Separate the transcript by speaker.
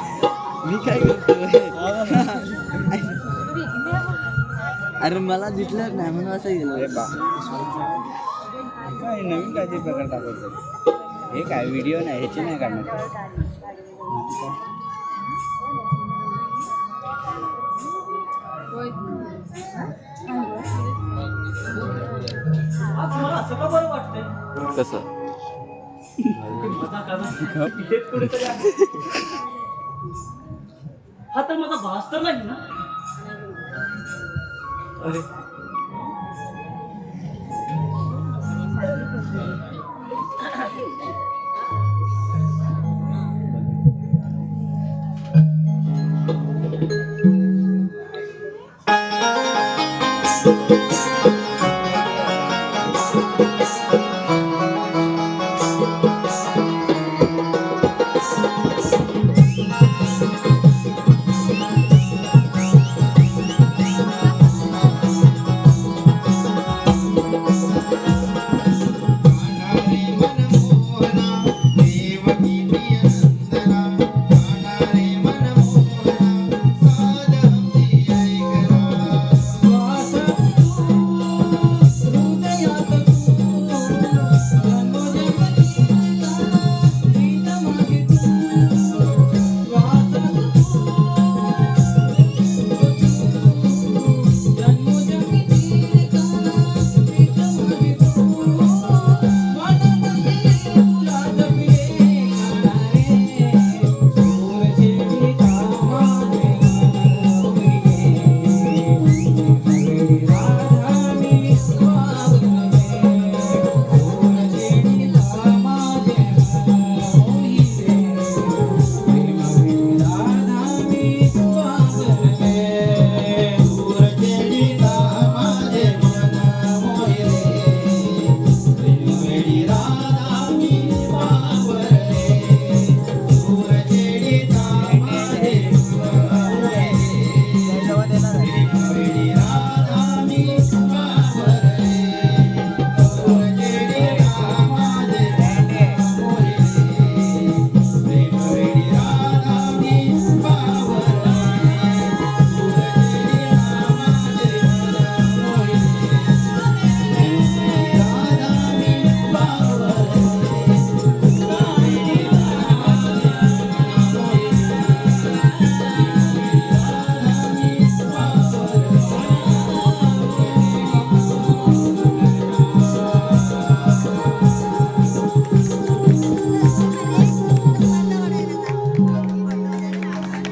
Speaker 1: मी काय करतोय? अरे मला दिसलं नाही म्हणून असं
Speaker 2: अरे
Speaker 1: गेलं
Speaker 2: बा. काय नवीन काहीतरी प्रकार टाकायचं हे काय व्हिडिओ नाही ह्याची नाही काढणार
Speaker 3: आज मला असं का बरं वाटतंय
Speaker 1: कसं
Speaker 3: हा तर माझा भास तर नाही ना अरे Thank you.